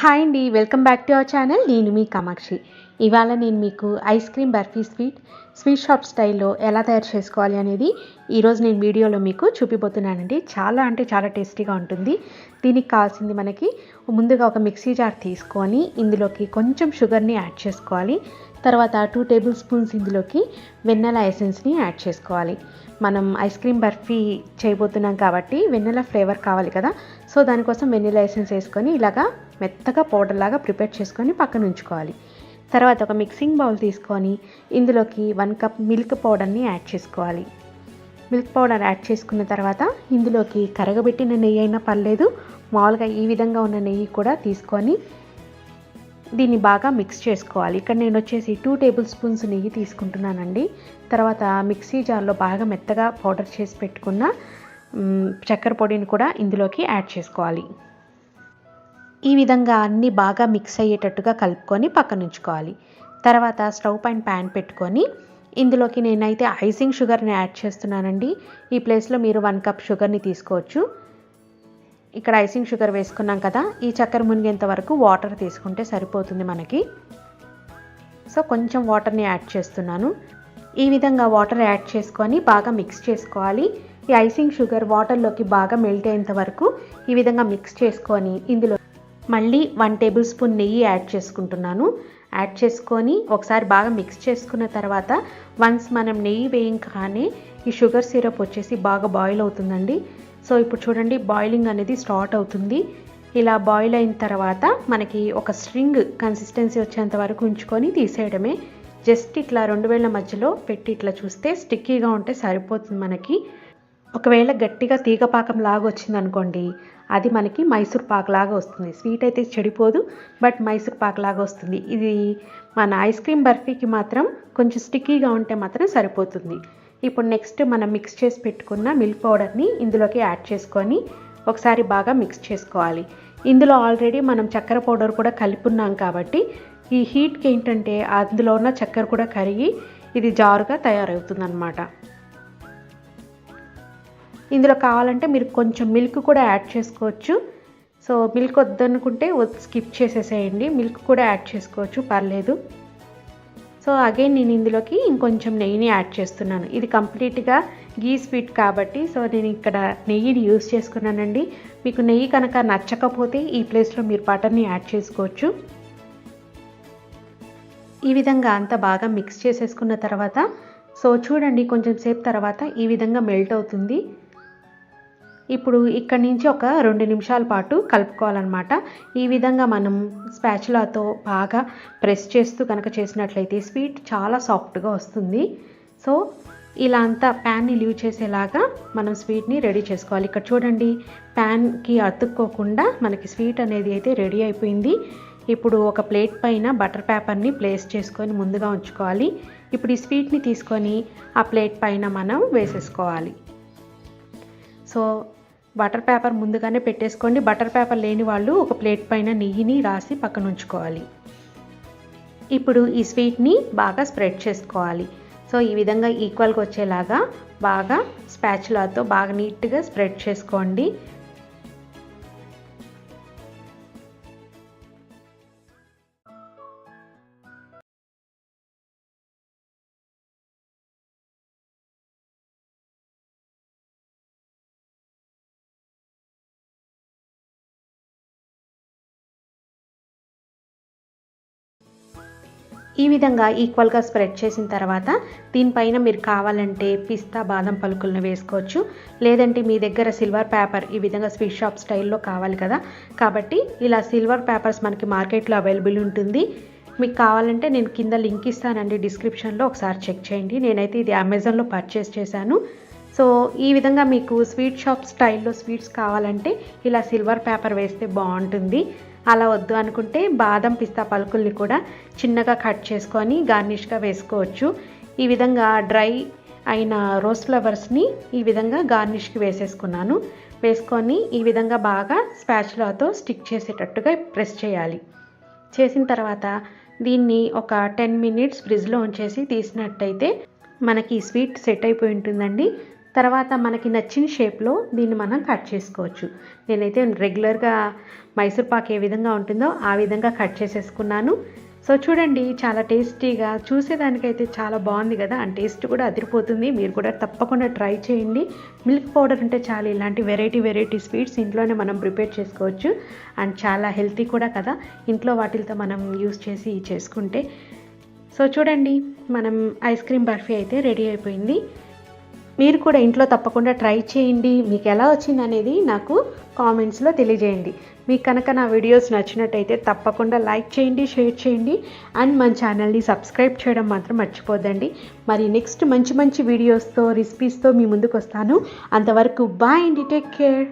Hi అండి welcome back to our channel నేను మీ కామాక్షి. ఇవాళ నేను మీకు ice cream barfi sweet sweet shop స్టైల్లో ఎలా తయారు చేసుకోవాలి అనేది ఈరోజు నేను వీడియోలో మీకు చూపిపోతున్నానండి చాలా అంటే చాలా టేస్టీగా ఉంటుంది. దీనికి కావాల్సింది మనకి ముందుగా ఒక మిక్సీ జార్ తీసుకొని ఇందులోకి కొంచెం షుగర్ని యాడ్ చేసుకోవాలి. తర్వాత టూ టేబుల్ స్పూన్స్ ఇందులోకి వెన్నెల ఎసెన్స్ని యాడ్ చేసుకోవాలి. మనం ఐస్ క్రీమ్ బర్ఫీ చేయబోతున్నాం కాబట్టి వెన్నెల ఫ్లేవర్ కావాలి కదా. సో దానికోసం వెన్నెల ఎసెన్స్ వేసుకొని ఇలాగా మెత్తగా పౌడర్ లాగా ప్రిపేర్ చేసుకొని పక్కన ఉంచుకోవాలి. తర్వాత ఒక మిక్సింగ్ బౌల్ తీసుకొని ఇందులోకి వన్ కప్ మిల్క్ పౌడర్ని యాడ్ చేసుకోవాలి. మిల్క్ పౌడర్ యాడ్ చేసుకున్న తర్వాత ఇందులోకి కరగబెట్టిన నెయ్యి అయినా పర్లేదు మామూలుగా ఈ విధంగా ఉన్న నెయ్యి కూడా తీసుకొని దీన్ని బాగా మిక్స్ చేసుకోవాలి. ఇక్కడ నేను వచ్చేసి టూ టేబుల్ స్పూన్స్ నెయ్యి తీసుకుంటున్నానండి. తర్వాత మిక్సీ జార్లో బాగా మెత్తగా పౌడర్ చేసి పెట్టుకున్న చక్కెర పొడిని కూడా ఇందులోకి యాడ్ చేసుకోవాలి. ఈ విధంగా అన్నీ బాగా మిక్స్ అయ్యేటట్టుగా కలుపుకొని పక్కన ఉంచుకోవాలి తర్వాత స్టవ్ పైన ప్యాన్ పెట్టుకొని ఇందులోకి నేనైతే ఐసింగ్ షుగర్ని యాడ్ చేస్తున్నానండి. ఈ ప్లేస్లో మీరు వన్ కప్ షుగర్ని తీసుకోవచ్చు. ఇక్కడ ఐసింగ్ షుగర్ వేసుకున్నాం కదా ఈ చక్కెర మునిగేంత వరకు వాటర్ తీసుకుంటే సరిపోతుంది మనకి. సో కొంచెం వాటర్ని యాడ్ చేస్తున్నాను. ఈ విధంగా వాటర్ యాడ్ చేసుకొని బాగా మిక్స్ చేసుకోవాలి. ఈ ఐసింగ్ షుగర్ వాటర్లోకి బాగా మెల్ట్ అయ్యేంత వరకు ఈ విధంగా మిక్స్ చేసుకొని ఇందులో మళ్ళీ వన్ టేబుల్ స్పూన్ నెయ్యి యాడ్ చేసుకుంటున్నాను. యాడ్ చేసుకొని ఒకసారి బాగా మిక్స్ చేసుకున్న తర్వాత వన్స్ మనం నెయ్యి వేయంగానే ఈ షుగర్ సిరప్ వచ్చేసి బాగా బాయిల్ అవుతుందండి. సో ఇప్పుడు చూడండి బాయిలింగ్ అనేది స్టార్ట్ అవుతుంది. ఇలా బాయిల్ అయిన తర్వాత మనకి ఒక స్ట్రింగ్ కన్సిస్టెన్సీ వచ్చేంత వరకు ఉంచుకొని తీసేయడమే. జస్ట్ ఇట్లా రెండు వేల మధ్యలో పెట్టి ఇట్లా చూస్తే స్టిక్కీగా ఉంటే సరిపోతుంది మనకి. ఒకవేళ గట్టిగా తీగపాకం లాగా వచ్చింది అనుకోండి అది మనకి మైసూర్ పాక్ లాగా వస్తుంది. స్వీట్ అయితే చెడిపోదు బట్ మైసూర్ పాక్ లాగా వస్తుంది. ఇది మన ఐస్ క్రీమ్ బర్ఫీకి మాత్రం కొంచెం స్టిక్కీగా ఉంటే మాత్రం సరిపోతుంది. ఇప్పుడు నెక్స్ట్ మనం మిక్స్ చేసి పెట్టుకున్న మిల్క్ పౌడర్ని ఇందులోకి యాడ్ చేసుకొని ఒకసారి బాగా మిక్స్ చేసుకోవాలి. ఇందులో ఆల్రెడీ మనం చక్కెర పౌడర్ కూడా కలుపున్నాం కాబట్టి ఈ హీట్కి ఏంటంటే అందులో ఉన్న చక్కెర కూడా కరిగి ఇది జారుగా తయారవుతుందన్నమాట. ఇందులో కావాలంటే మీరు కొంచెం మిల్క్ కూడా యాడ్ చేసుకోవచ్చు. సో మిల్క్ వద్దనుకుంటే స్కిప్ చేసేసేయండి. మిల్క్ కూడా యాడ్ చేసుకోవచ్చు పర్లేదు. సో అగైన్ నేను ఇందులోకి ఇంకొంచెం నెయ్యిని యాడ్ చేస్తున్నాను. ఇది కంప్లీట్గా గీ స్వీట్ కాబట్టి సో నేను ఇక్కడ నెయ్యిని యూజ్ చేసుకున్నానండి. మీకు నెయ్యి కనుక నచ్చకపోతే ఈ ప్లేస్లో మీరు బటర్ని యాడ్ చేసుకోవచ్చు. ఈ విధంగా అంతా బాగా మిక్స్ చేసేసుకున్న తర్వాత సో చూడండి కొంచెం సేపు తర్వాత ఈ విధంగా మెల్ట్ అవుతుంది. ఇప్పుడు ఇక్కడి నుంచి ఒక రెండు నిమిషాల పాటు కలుపుకోవాలన్నమాట. ఈ విధంగా మనం స్పాచులాతో బాగా ప్రెస్ చేస్తూ కనుక చేసినట్లయితే స్వీట్ చాలా సాఫ్ట్గా వస్తుంది. సో ఇలా అంతా ప్యాన్ని లీవ్ చేసేలాగా మనం స్వీట్ని రెడీ చేసుకోవాలి. ఇక్కడ చూడండి ప్యాన్కి అతుక్కోకుండా మనకి స్వీట్ అనేది అయితే రెడీ అయిపోయింది. ఇప్పుడు ఒక ప్లేట్ పైన బటర్ పేపర్ని ప్లేస్ చేసుకొని ముందుగా ఉంచుకోవాలి. ఇప్పుడు ఈ స్వీట్ని తీసుకొని ఆ ప్లేట్ పైన మనం వేసేసుకోవాలి. సో బటర్ పేపర్ ముందుగానే పెట్టేసుకోండి. బటర్ పేపర్ లేని వాళ్ళు ఒక ప్లేట్ పైన నెయ్యిని రాసి పక్కన ఉంచుకోవాలి ఇప్పుడు ఈ స్వీట్ని బాగా స్ప్రెడ్ చేసుకోవాలి. సో ఈ విధంగా ఈక్వల్గా వచ్చేలాగా బాగా స్పాచులాతో బాగా నీట్గా స్ప్రెడ్ చేసుకోండి. ఈ విధంగా ఈక్వల్గా స్ప్రెడ్ చేసిన తర్వాత దీనిపైన మీరు కావాలంటే పిస్తా బాదం పలుకులను వేసుకోవచ్చు. లేదంటే మీ దగ్గర సిల్వర్ పేపర్ ఈ విధంగా స్వీట్ షాప్ స్టైల్లో కావాలి కదా. కాబట్టి ఇలా సిల్వర్ పేపర్స్ మనకి మార్కెట్లో అవైలబుల్ ఉంటుంది. మీకు కావాలంటే నేను కింద లింక్ ఇస్తానండి డిస్క్రిప్షన్లో ఒకసారి చెక్ చేయండి. నేనైతే ఇది అమెజాన్లో పర్చేస్ చేశాను. సో ఈ విధంగా మీకు స్వీట్ షాప్ స్టైల్లో స్వీట్స్ కావాలంటే ఇలా సిల్వర్ పేపర్ వేస్తే బాగుంటుంది. అలా వద్దు అనుకుంటే బాదం పిస్తా పలుకుల్ని కూడా చిన్నగా కట్ చేసుకొని గార్నిష్గా వేసుకోవచ్చు. ఈ విధంగా డ్రై అయిన రోజ్ ఫ్లవర్స్ని ఈ విధంగా గార్నిష్కి వేసేసుకున్నాను. వేసుకొని ఈ విధంగా బాగా స్పాచ్లాతో స్టిక్ చేసేటట్టుగా ప్రెస్ చేయాలి. చేసిన తర్వాత దీన్ని ఒక టెన్ మినిట్స్ ఫ్రిడ్జ్లో ఉంచేసి తీసినట్టయితే మనకి స్వీట్ సెట్ అయిపోయి ఉంటుందండి. తర్వాత మనకి నచ్చిన షేప్లో దీన్ని మనం కట్ చేసుకోవచ్చు. నేనైతే రెగ్యులర్గా మైసూర్ పాక్ ఏ విధంగా ఉంటుందో ఆ విధంగా కట్ చేసేసుకున్నాను. సో చూడండి చాలా టేస్టీగా చూసేదానికైతే చాలా బాగుంది కదా? అండ్ టేస్ట్ కూడా అదిరిపోతుంది. మీరు కూడా తప్పకుండా ట్రై చేయండి. మిల్క్ పౌడర్ ఉంటే చాలు ఇలాంటి వెరైటీ వెరైటీ స్వీట్స్ ఇంట్లోనే మనం ప్రిపేర్ చేసుకోవచ్చు. అండ్ చాలా హెల్తీ కూడా కదా? ఇంట్లో వాటితో మనం యూస్ చేసి చేసుకుంటే. సో చూడండి మనం ఐస్ క్రీమ్ బర్ఫీ అయితే రెడీ అయిపోయింది. మీరు కూడా ఇంట్లో తప్పకుండా ట్రై చేయండి. మీకు ఎలా వచ్చింది అనేది నాకు కామెంట్స్లో తెలియజేయండి. మీకు కనుక నా వీడియోస్ నచ్చినట్టయితే తప్పకుండా లైక్ చేయండి షేర్ చేయండి. అండ్ మన ఛానల్ని సబ్స్క్రైబ్ చేయడం మాత్రం మర్చిపోద్దండి. మరి నెక్స్ట్ మంచి మంచి వీడియోస్తో రెసిపీస్తో మీ ముందుకు వస్తాను. అంతవరకు బాయ్ అండి. Take care